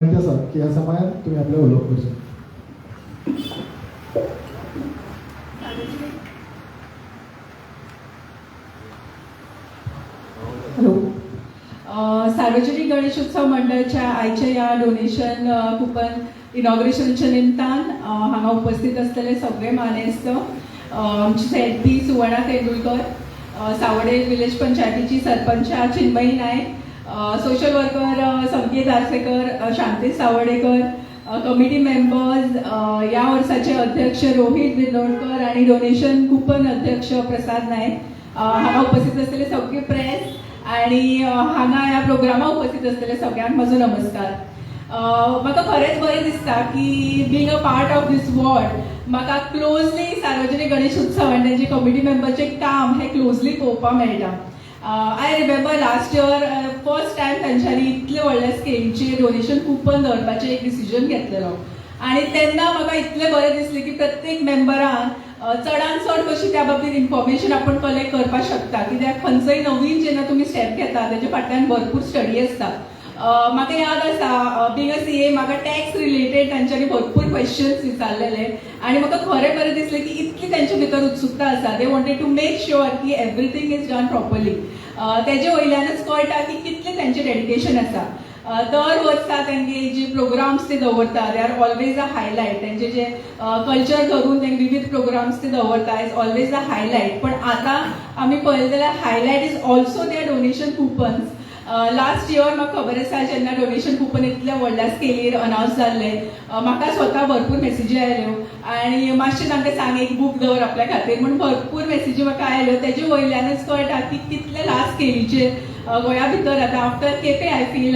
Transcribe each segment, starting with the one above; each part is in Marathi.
आसा की ह्या समयार तुमी आपलें उलोवप करचें हॅलो. अ, सार्वजनिक गणेशोत्सव मंडळाच्या आयच्या या डोनेशन कुपन इनॉग्रेशनच्या निमतान हांगा उपस्थित असलेले सगळे मानेस्त आमची सेल्फी सुवर्णा तेंडुलकर सावडे विलेज पंचायतीची sarpanch Chinmayi Naik social worker Sanket Arsekar Shanti Savadekar committee members या वर्षाचे अध्यक्ष रोहित बिनोडकर आणि डोनेशन कुपन अध्यक्ष प्रसाद नायक हांगा उपस्थित असलेले सगळे प्रेस आणि हांगा ह्या प्रोग्रामाक उपस्थित असलेले सगळ्यांक म्हजो नमस्कार. म्हाका खरेंच बरें दिसता की being a part of this ward म्हाका क्लोजली सार्वजनिक गणेश उत्सव आनी तेंचे कमिटी मेंबरचें काम हें क्लोजली पळोवपाक मेळटा. I remember last year first time तांच्यांनी इतले व्हडल्या स्केलीचेर डोनेशन कुपन दवरपाचें एक डिसिजन घेतलेलो. आणि तेन्ना म्हाका इतलें बरें दिसलें की प्रत्येक मेंबरान चडान चडांत चड कशी त्या बाबतीत इन्फॉर्मेशन आपण कलेक्ट करपाक शकता. कित्याक खंयचंय नवीन जेन्ना तुमी स्टेप घेता तेजे फाटल्यान भरपूर स्टडी आसता म्हाका याद आसा बिंग अ सी ए म्हाका टॅक्स रिलेटेड तांच्यांनी भरपूर क्वेश्चन्स विचारलेले आणि म्हाका खरें बरें दिसलें की इतली तांचे भितर उत्सुकता आसा they wanted to make sure की एवरीथींग इज डन प्रॉपरली तेजे वयल्यानच कळटा की कितलें तेंचें डेडिकेशन आसा दर वर्सा तेंगे जे प्रोग्राम्स ते दवरता they are always a highlight तेंचे जे कल्चर धरून तेंगे विविध प्रोग्राम्स ते दवरता इज ऑलवेज अ हायलायट पण आतां आमी पळयलें जाल्यार highlight is also there donation coupons last year म्हाका खबर आसा जेन्ना डोनेशन कुपन इतल्या व्हडल्या स्केलीर अनावन्स जाल्लें म्हाका स्वता भरपूर मेसेजी आयल्यो. आणि मातशें तांकां सांग एक बूक दवर आपल्या खातीर. म्हणून भरपूर मेसेजी म्हाका आयल्यो. तेजे वयल्यानच कळटा की कितले लास्ट स्केलीचेर गोंया भितर आतां आफ्टर केपे आय फील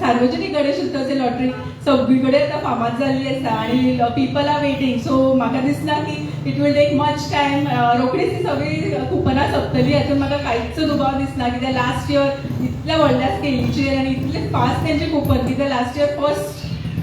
सार्वजनीक गणेश उत्सवची लॉटरी सगळी कडेन आतां फामाद जाल्ली आसा आनी पीपल आर वेटिंग सो म्हाका दिसना की it will take much time रोखडीच ती सगळी कुपनां सोंपतलीं. हातून म्हाका कांयच दुबाव दिसना कित्याक लास्ट इयर इतल्या व्हडल्या स्केलीचेर आनी इतले फास्ट तेंचे कुपन कित्याक last year first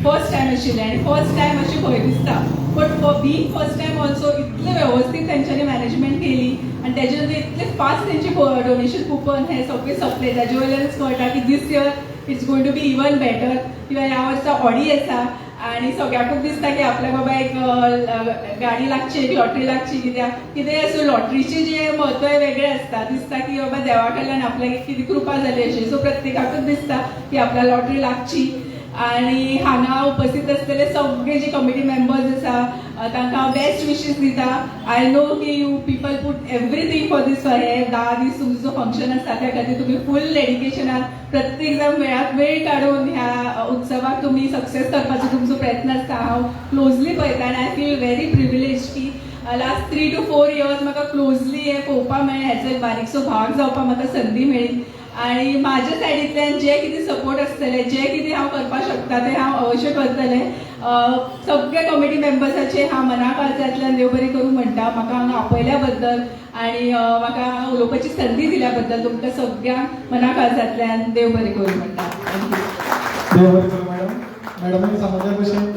first time आशिल्लें आनी फर्स्ट टायम अशें भंय दिसता. But being first time also इतले वेवस्थीत तेंच्यांनी मॅनेजमेंट केली आनी तेजे नंतर इतले फास्ट तेंचे डोनेशन कुपन हे सगळे सोंपले. ताजे वयल्यानच कळटा की this year it's going to be even better किंवा ह्या वर्सा ऑडी आसा आणि सगळ्यांकूच दिसता की आपल्या बाबा एक गाडी लागची एक लॉटरी लागची कित्याक कितें असो लॉटरीचे जे म्हत्व वेगळे असता दिसता की बाबा देवा कडल्यान आपल्याक कितें कृपा जाली अशी. सो प्रत्येकाकूच दिसता की आपल्या लॉटरी लागची. आणि हांगा उपस्थित असलेले सगळे जे कमिटी मेंबर्स आसा तांकां तांकां बेस्ट विशीस दिता. आय नो की you people put everything for this हे धा दीस तुमचो जो फंक्शन आसा त्या खातीर तुमी फूल डेडिकेशनान प्रत्येक जण वेळात वेळ काडून ह्या उत्सवाक तुमी सक्सेस करपाचो तुमचो प्रयत्न आसता हांव क्लोजली पळयता आनी आय फील व्हेरी प्रिविलेज की last three two four years म्हाका क्लोजली हे पळोवपाक मेळ्ळें हेचो एक बारीकसो भाग जावपाक म्हाका संदी मेळ्ळी आणि माझ्या सायडींतल्यान जे कितें सपोर्ट आसतले जे कितें हांव करपाक शकता तें हांव अवश्य करतलें अ, सगळे कमिटी मेंबर्साचे हांव मना काळजांतल्यान देव बरें करूं म्हणटा म्हाका हांगा आपयल्या बद्दल आनी म्हाका उलोवपाची संदी दिल्या बद्दल तुमकां सगळ्यांक मना काळजांतल्यान देव बरें करूं म्हणटा देव बरें करूं मॅडम मॅडमांनी सांगल्या भशेन